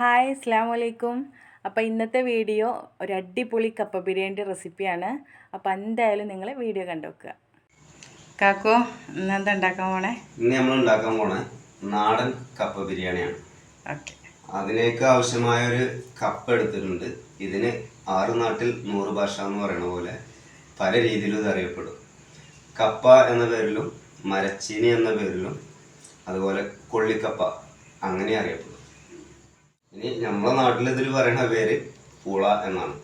Hi അസ്സാം വലൈക്കും അപ്പോൾ ഇന്നത്തെ വീഡിയോ ഒരു അടിപൊളി കപ്പ ബിരിയാണിന്റെ റെസിപ്പിയാണ്. അപ്പോൾ എന്തായാലും നിങ്ങൾ വീഡിയോ കണ്ടു കാക്കോ ഇന്ന് ഇന്നെന്താ ഉണ്ടാക്കാൻ പോണേ? ഇന്ന് നമ്മൾ ഉണ്ടാക്കാൻ പോണേ നാടൻ കപ്പ ബിരിയാണിയാണ്. ഓക്കെ. അതിലേക്ക് ആവശ്യമായ ഒരു കപ്പ് എടുത്തിട്ടുണ്ട്. ഇതിന് ആറ് നാട്ടിൽ നൂറ് ഭാഷ എന്ന് പറയുന്ന പോലെ പല രീതിയിലും ഇത് അറിയപ്പെടും. കപ്പ എന്ന പേരിലും മരച്ചീനി എന്ന പേരിലും അതുപോലെ കൊള്ളിക്കപ്പ അങ്ങനെ അറിയപ്പെടും. ഇനി നമ്മുടെ നാട്ടിൽ ഇതിൽ പറയുന്ന പേര് പൂള എന്നാണ്.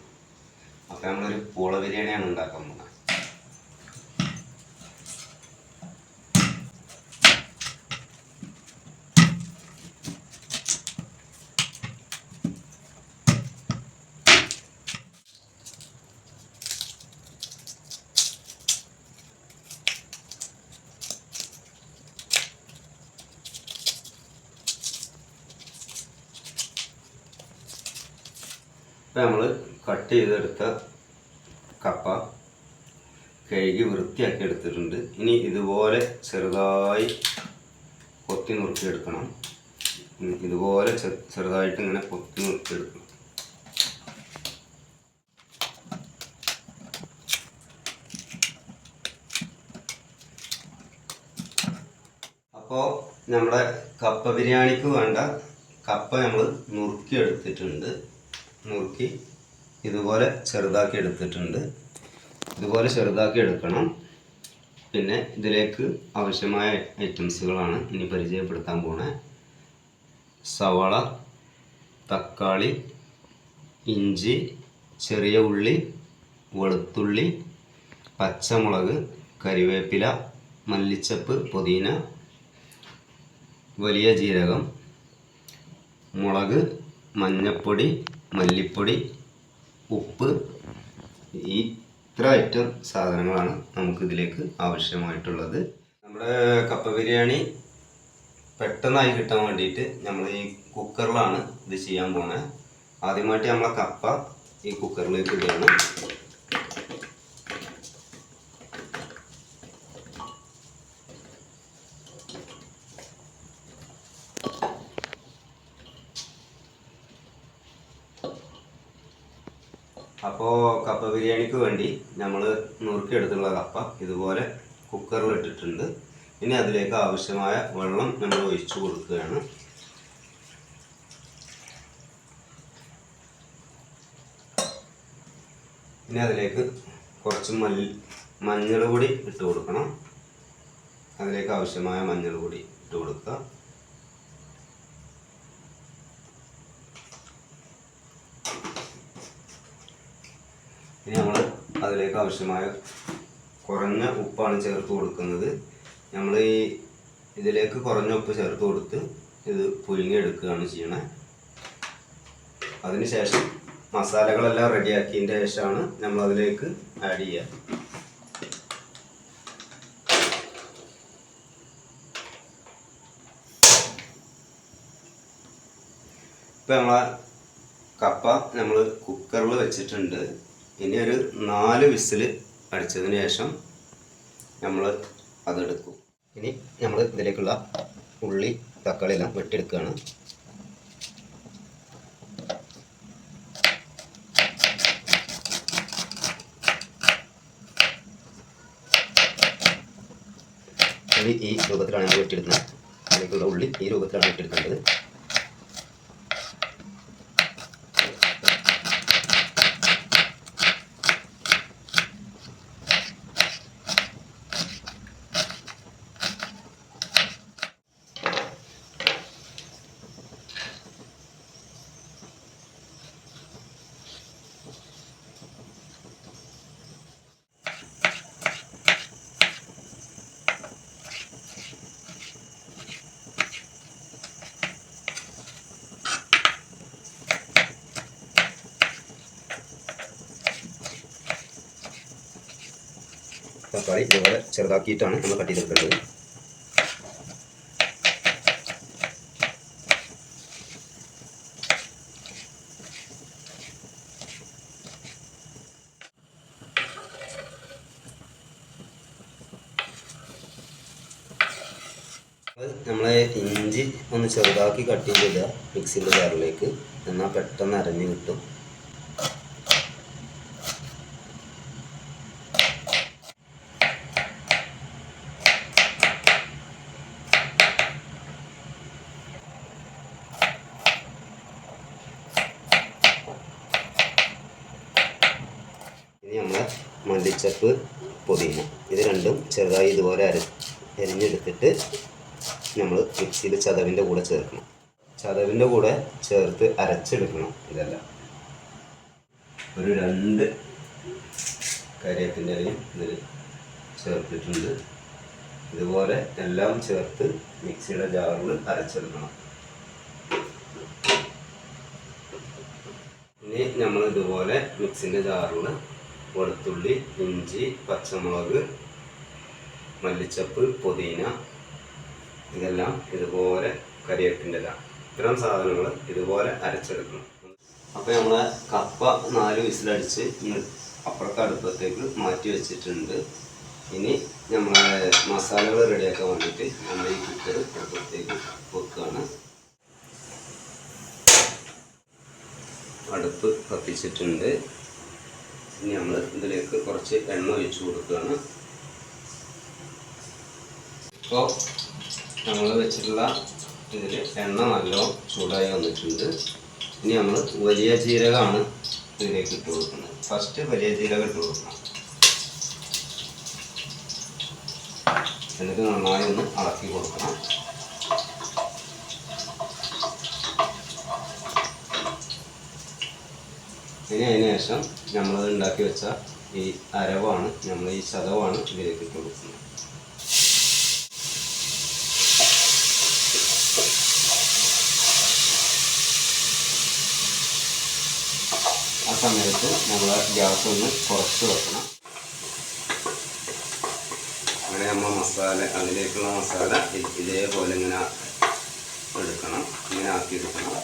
അപ്പം നമ്മളൊരു പൂള ബിരിയാണിയാണ് ഉണ്ടാക്കാൻ പോകുന്നത് ഇപ്പം നമ്മൾ കട്ട് ചെയ്തെടുത്ത കപ്പ കഴുകി വൃത്തിയാക്കി എടുത്തിട്ടുണ്ട്. ഇനി ഇതുപോലെ ചെറുതായി കൊത്തി നുറുക്കിയെടുക്കണം. ഇതുപോലെ ചെറുതായിട്ട് ഇങ്ങനെ കൊത്തി നുറുക്കിയെടുക്കണം. അപ്പോൾ നമ്മുടെ കപ്പ ബിരിയാണിക്ക് വേണ്ട കപ്പ നമ്മൾ നുറുക്കി എടുത്തിട്ടുണ്ട് നുറുക്കി ഇതുപോലെ ചെറുതാക്കി എടുത്തിട്ടുണ്ട്. ഇതുപോലെ ചെറുതാക്കി എടുക്കണം. പിന്നെ ഇതിലേക്ക് ആവശ്യമായ ഐറ്റംസുകളാണ് ഇനി പരിചയപ്പെടുത്താൻ പോണേ. സവാള തക്കാളി ഇഞ്ചി ചെറിയ ഉള്ളി വെളുത്തുള്ളി പച്ചമുളക് കരിവേപ്പില മല്ലിച്ചപ്പ് പുതിന വലിയ ജീരകം മുളക് മഞ്ഞപ്പൊടി മല്ലിപ്പൊടി ഉപ്പ് ഈ ഇത്ര ഐറ്റം സാധനങ്ങളാണ് നമുക്ക് ഇതിലേക്ക് ആവശ്യമായിട്ടുള്ളത്. നമ്മുടെ കപ്പ ബിരിയാണി പെട്ടെന്നായി കിട്ടാൻ വേണ്ടിയിട്ട് നമ്മൾ ഈ കുക്കറിലാണ് ഇത് ചെയ്യാൻ പോണേ. ആദ്യമായിട്ട് നമ്മളെ കപ്പ ഈ കുക്കറിലേക്ക് ഇടുകയാണ്. അപ്പോൾ കപ്പ ബിരിയാണിക്ക് വേണ്ടി നമ്മൾ നുറുക്കിയെടുത്തുള്ള കപ്പ ഇതുപോലെ കുക്കറിൽ ഇട്ടിട്ടുണ്ട്. ഇനി അതിലേക്ക് ആവശ്യമായ വെള്ളം നമ്മൾ ഒഴിച്ചു കൊടുക്കുകയാണ്. ഇനി അതിലേക്ക് കുറച്ച് മല്ലി മഞ്ഞൾ പൊടി ഇട്ട് കൊടുക്കണം. അതിലേക്ക് ആവശ്യമായ മഞ്ഞൾ പൊടി ഇട്ട് കൊടുക്കുക. ഇനി നമ്മൾ അതിലേക്ക് ആവശ്യമായ കുറഞ്ഞ ഉപ്പാണ് ചേർത്ത് കൊടുക്കുന്നത്. നമ്മൾ ഈ ഇതിലേക്ക് കുറഞ്ഞ ഉപ്പ് ചേർത്ത് കൊടുത്ത് ഇത് പുഴുങ്ങിയെടുക്കുകയാണ് ചെയ്യണേ. അതിനുശേഷം മസാലകളെല്ലാം റെഡിയാക്കിയതിന്റെ ശേഷമാണ് നമ്മൾ അതിലേക്ക് ആഡ് ചെയ്യുക. ഇപ്പം നമ്മളെ കപ്പ നമ്മൾ കുക്കറിൽ വെച്ചിട്ടുണ്ട്. ഇനി ഒരു നാല് വിസിൽ അടിച്ചതിന് ശേഷം നമ്മൾ അതെടുക്കും. ഇനി നമ്മൾ ഇതിലേക്കുള്ള ഉള്ളി തക്കാളി എല്ലാം വെട്ടിയെടുക്കുകയാണ്. ഈ രൂപത്തിലാണ് നമ്മൾ വെട്ടിയെടുക്കുന്നത്. അതിലേക്കുള്ള ഉള്ളി ഈ രൂപത്തിലാണ് വെട്ടിയെടുക്കേണ്ടത് തക്കാളി ഇതുപോലെ ചെറുതാക്കിയിട്ടാണ് നമ്മൾ കട്ട് ചെയ്തെടുക്കേണ്ടത്. നമ്മൾ ഇഞ്ചി ഒന്ന് ചെറുതാക്കി കട്ട് ചെയ്തിടുക മിക്സിന്റെ ജാറിലേക്ക്. എന്നാൽ പെട്ടെന്ന് അരഞ്ഞു കിട്ടും ഇനി നമ്മൾ മല്ലിച്ചപ്പ് പുതിന ഇത് രണ്ടും ചെറുതായി ഇതുപോലെ അര അരിഞ്ഞെടുത്തിട്ട് നമ്മൾ മിക്സിയിൽ ചതവിന്റെ കൂടെ ചേർക്കണം. ചതവിന്റെ കൂടെ ചേർത്ത് അരച്ചെടുക്കണം ഇതെല്ലാം. ഒരു രണ്ട് കരിയേപ്പിന്റെ ഇലയും ഇതിൽ ചേർത്തിട്ടുണ്ട്. ഇതുപോലെ എല്ലാം ചേർത്ത് മിക്സിയുടെ ജാറിൽ അരച്ചെടുക്കണം. ഇനി നമ്മൾ ഇതുപോലെ മിക്സിന്റെ ജാറിൽ വെളുത്തുള്ളി ഇഞ്ചി പച്ചമുളക് മല്ലിച്ചപ്പ് പുതിന ഇതെല്ലാം ഇതുപോലെ കരിയേപ്പിന്റെ ഇത്തരം സാധനങ്ങൾ ഇതുപോലെ അരച്ചെടുക്കണം. അപ്പോൾ നമ്മൾ കപ്പ നാല് വിസിലടിച്ച് അപ്പുറത്തെ അടുപ്പത്തേക്ക് മാറ്റി വെച്ചിട്ടുണ്ട്. ഇനി നമ്മളെ മസാലകൾ റെഡിയാക്കാൻ വേണ്ടിയിട്ട് നമ്മൾ ഈ കുക്കർ അടുപ്പത്തേക്ക് വെക്കുകയാണ് അടുപ്പ് കത്തിച്ചിട്ടുണ്ട്. ഇനി നമ്മൾ ഇതിലേക്ക് കുറച്ച് എണ്ണ ഒഴിച്ചു കൊടുക്കുകയാണ്. ഇപ്പോൾ നമ്മൾ വെച്ചിട്ടുള്ള ഇതിൽ എണ്ണ നല്ലോണം ചൂടായി വന്നിട്ടുണ്ട്. ഇനി നമ്മൾ വലിയ ജീരകമാണ് ഇതിലേക്ക് ഇട്ട് കൊടുക്കുന്നത്. ഫസ്റ്റ് വലിയ ജീരകം ഇട്ട് കൊടുക്കണം. എന്നിട്ട് നന്നായി ഒന്ന് ഇളക്കി കൊടുക്കണം. ഇനി അതിന് ശേഷം നമ്മൾ ഉണ്ടാക്കി വെച്ച ഈ അരവാണ് നമ്മൾ ഈ ശതവാണ് ഇതിലേക്ക് ഇട്ട് കൊടുക്കുന്നത് ആ സമയത്ത് നമ്മൾ ഗ്യാസ് ഒന്ന് കുറച്ച് വെക്കണം. അങ്ങനെ നമ്മൾ മസാല അതിലേക്കുള്ള മസാല ഇതേപോലെ ഇങ്ങനെ എടുക്കണം ഇങ്ങനെ ആക്കി എടുക്കണം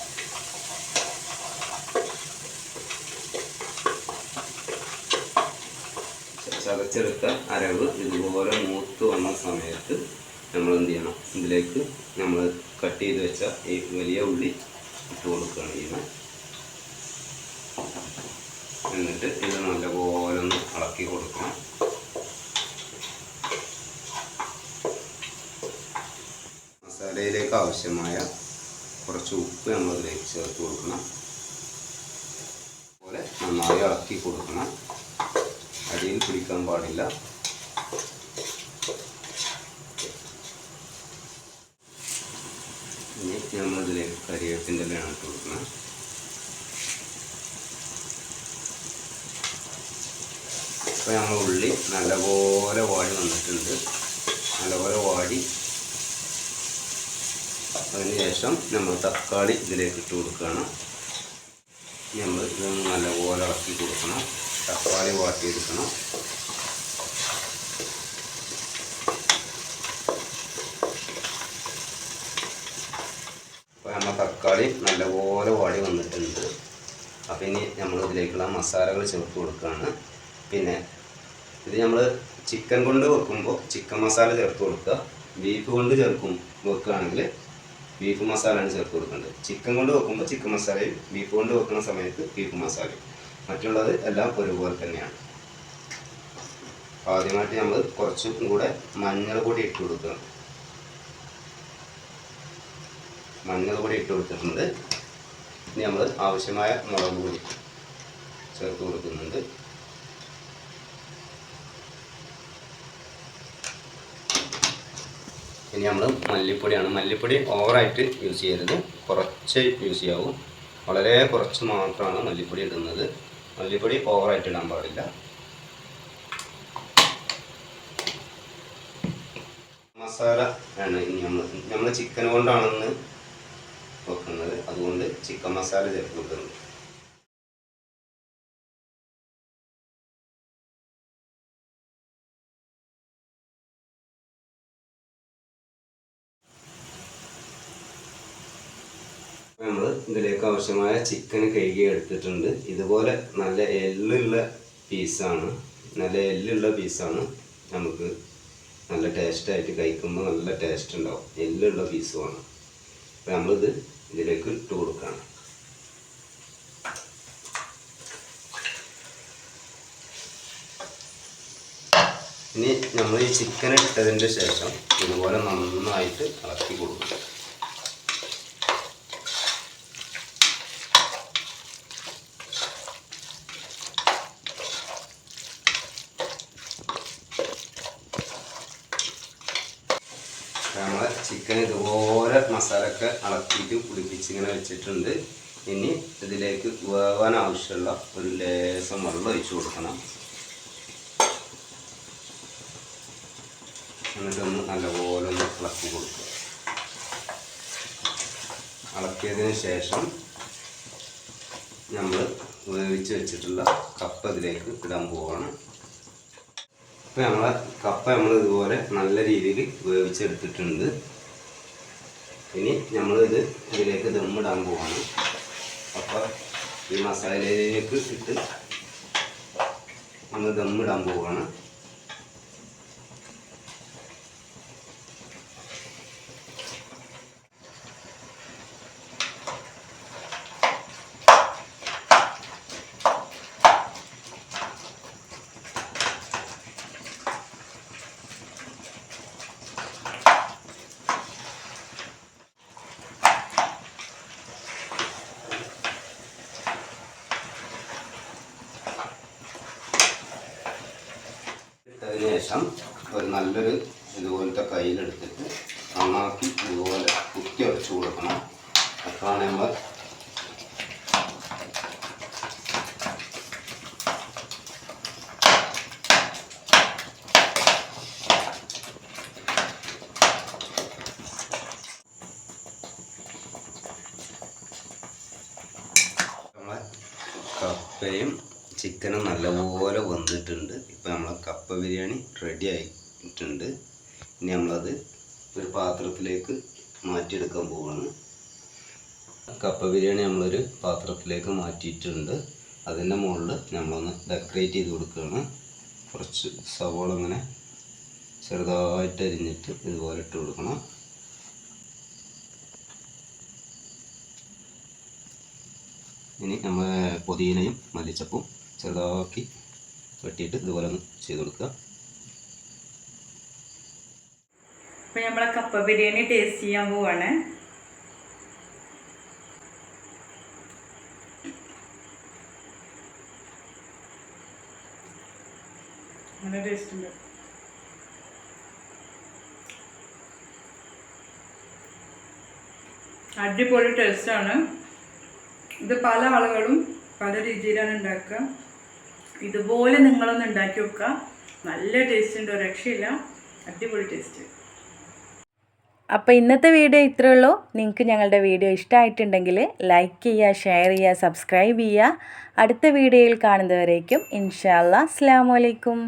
ചതച്ചെടുത്ത അരവ് ഇതുപോലെ മൂത്ത് വന്ന സമയത്ത് നമ്മൾ എന്ത് ചെയ്യണം ഇതിലേക്ക് നമ്മൾ കട്ട് ചെയ്ത് വെച്ച ഈ വലിയ ഉള്ളി ഇട്ട് കൊടുക്കുകയാണ് ചെയ്യുന്നത്. എന്നിട്ട് ഇത് നല്ലപോലെ ഒന്ന് ഇളക്കി കൊടുക്കണം. മസാലയിലേക്ക് ആവശ്യമായ കുറച്ച് ഉപ്പ് നമ്മൾ ഇതിലേക്ക് ചേർത്ത് കൊടുക്കണം. അതുപോലെ നന്നായി ഇളക്കി കൊടുക്കണം. അടിയിൽ പിടിക്കാൻ പാടില്ല. ഇനി നമ്മളിതിലേക്ക് കരിവേപ്പിന്റെ ഇലയാണ് ഇട്ട് കൊടുക്കുന്നത്. ഇപ്പോൾ നമ്മൾ ഉള്ളി നല്ലപോലെ വാടി വന്നിട്ടുണ്ട്. നല്ലപോലെ വാടി അതിന് ശേഷം നമ്മൾ തക്കാളി ഇതിലേക്ക് ഇട്ട് കൊടുക്കുകയാണ്. നമ്മൾ ഇത് നല്ലപോലെ ഇളക്കി കൊടുക്കണം. തക്കാളി വാട്ടിയെടുക്കണം അപ്പോൾ നമ്മൾ തക്കാളി നല്ലപോലെ വാടി വന്നിട്ടുണ്ട്. അപ്പം ഇനി നമ്മൾ ഇതിലേക്കുള്ള മസാലകൾ ചേർത്ത് കൊടുക്കുകയാണ് പിന്നെ ഇത് നമ്മൾ ചിക്കൻ കൊണ്ട് വെക്കുമ്പോൾ ചിക്കൻ മസാല ചേർത്ത് കൊടുക്കുക. ബീഫ് കൊണ്ട് ചേർക്കും വെക്കുകയാണെങ്കിൽ ബീഫ് മസാലയാണ് ചേർത്ത് കൊടുക്കേണ്ടത്. ചിക്കൻ കൊണ്ട് വെക്കുമ്പോൾ ചിക്കൻ മസാലയും ബീഫ് കൊണ്ട് വെക്കുന്ന സമയത്ത് ബീഫ് മസാലയും. മറ്റുള്ളത് എല്ലാം ഒരുപോലെ തന്നെയാണ്. ആദ്യമായിട്ട് നമ്മൾ കുറച്ചും കൂടെ മഞ്ഞൾ കൂടി ഇട്ട് കൊടുക്കുക മഞ്ഞൾ കൂടി ഇട്ട് കൊടുത്തിട്ടുണ്ട്. ഇനി നമ്മൾ ആവശ്യമായ മുളക് പൊടി ചേർത്ത് കൊടുക്കുന്നുണ്ട്. ഇനി നമ്മൾ മല്ലിപ്പൊടിയാണ്. മല്ലിപ്പൊടി ഓവറായിട്ട് യൂസ് ചെയ്യരുത്. കുറച്ച് യൂസ് ചെയ്യാവും. വളരെ കുറച്ച് മാത്രമാണ് മല്ലിപ്പൊടി ഇടുന്നത്. മല്ലിപ്പൊടി ഓവറായിട്ട് ഇടാൻ പാടില്ല. മസാല ആണ് ഇനി നമ്മൾ നമ്മൾ ചിക്കൻ കൊണ്ടാണെന്ന് വെക്കുന്നത്. അതുകൊണ്ട് ചിക്കൻ മസാല ചേർത്ത് വെക്കുന്നത് നമ്മൾ ഇതിലേക്ക് ആവശ്യമായ ചിക്കൻ കഴുകി എടുത്തിട്ടുണ്ട്. ഇതുപോലെ നല്ല എല്ലുള്ള പീസാണ് നല്ല എല്ലുള്ള പീസാണ് നമുക്ക് നല്ല ടേസ്റ്റായിട്ട് കഴിക്കുമ്പോൾ നല്ല ടേസ്റ്റ് ഉണ്ടാവും. എല്ലുള്ള പീസുമാണ് അപ്പോൾ നമ്മളിത് ഇതിലേക്ക് ഇട്ട് കൊടുക്കുകയാണ് ഇനി നമ്മൾ ഈ ചിക്കൻ ഇട്ടതിന്റെ ശേഷം ഇതുപോലെ നന്നായിട്ട് ഇളക്കി കൊടുക്കുക നമ്മളെ ചിക്കൻ ഇതുപോലെ മസാലയൊക്കെ ഇളക്കിയിട്ട് കുടിപ്പിച്ച് ഇങ്ങനെ വെച്ചിട്ടുണ്ട്. ഇനി ഇതിലേക്ക് വേവാൻ ആവശ്യമുള്ള ഒരു ലേസം വെള്ളം ഒഴിച്ചു കൊടുക്കണം. എന്നിട്ടൊന്ന് നല്ലപോലെ ഒന്ന് ഇളക്കി കൊടുക്കുക. ഇളക്കിയതിന് ശേഷം നമ്മൾ വേവിച്ച് വെച്ചിട്ടുള്ള കപ്പ് ഇതിലേക്ക് ഇടാൻ പോവാണ്. ഇപ്പം നമ്മളെ കപ്പ നമ്മൾ ഇതുപോലെ നല്ല രീതിയിൽ വേവിച്ചെടുത്തിട്ടുണ്ട്. ഇനി നമ്മളിത് ഇതിലേക്ക് ദമ്മിടാൻ പോവാണ്. അപ്പോൾ ഈ മസാലയിലേക്ക് ഇട്ട് നമ്മൾ ദമ്മിടാൻ പോവാണ് ഇട്ടതിന് ശേഷം ഒരു നല്ലൊരു ഇതുപോലത്തെ കയ്യിലെടുത്തിട്ട് നന്നാക്കി ഇതുപോലെ കുത്തി അടച്ചു കൊടുക്കണം. അപ്പോഴാണ് നമ്മൾ കപ്പയും ചിക്കനും നല്ലപോലെ വന്നിട്ടുണ്ട് ഇപ്പം നമ്മൾ കപ്പ ബിരിയാണി റെഡി ആയിട്ടുണ്ട് ഇനി നമ്മളത് ഒരു പാത്രത്തിലേക്ക് മാറ്റിയെടുക്കാൻ പോവാണ്. കപ്പ ബിരിയാണി നമ്മളൊരു പാത്രത്തിലേക്ക് മാറ്റിയിട്ടുണ്ട്. അതിന്റെ മുകളിൽ നമ്മളൊന്ന് ഡെക്കറേറ്റ് ചെയ്ത് കൊടുക്കുകയാണ്. കുറച്ച് സവോള ഇങ്ങനെ ചെറുതായിട്ട് അരിഞ്ഞിട്ട് ഇതുപോലെ ഇട്ട് കൊടുക്കണം. ഇനി നമ്മൾ പുതിനയും മല്ലിച്ചപ്പും ചെറുതാക്കി വെട്ടിയിട്ട് ഇതുപോലെ ഒന്ന് ചെയ്ത് കൊടുക്കുക. അപ്പം നമ്മളെ കപ്പ ബിരിയാണി ടേസ്റ്റ് ചെയ്യാൻ പോവാണ്. നല്ല ടേസ്റ്റ് ഉണ്ട്. അടിപൊളി ടേസ്റ്റാണ് ഇത് പല ആളുകളും പല രീതിയിലാണ് ഉണ്ടാക്കുക. ഇതുപോലെ നിങ്ങളൊന്ന് ഉണ്ടാക്കി വെക്കുക നല്ല ടേസ്റ്റ് ഉണ്ട് രക്ഷയില്ല. അടിപൊളി ടേസ്റ്റ് അപ്പോൾ ഇന്നത്തെ വീഡിയോ ഇത്രയേ ഉള്ളൂ. നിങ്ങൾക്ക് ഞങ്ങളുടെ വീഡിയോ ഇഷ്ടമായിട്ടുണ്ടെങ്കിൽ ലൈക്ക് ചെയ്യുക ഷെയർ ചെയ്യുക സബ്സ്ക്രൈബ് ചെയ്യുക. അടുത്ത വീഡിയോയിൽ കാണുന്നവരേക്കും ഇൻഷാല്ല അസ്സാം വലൈക്കും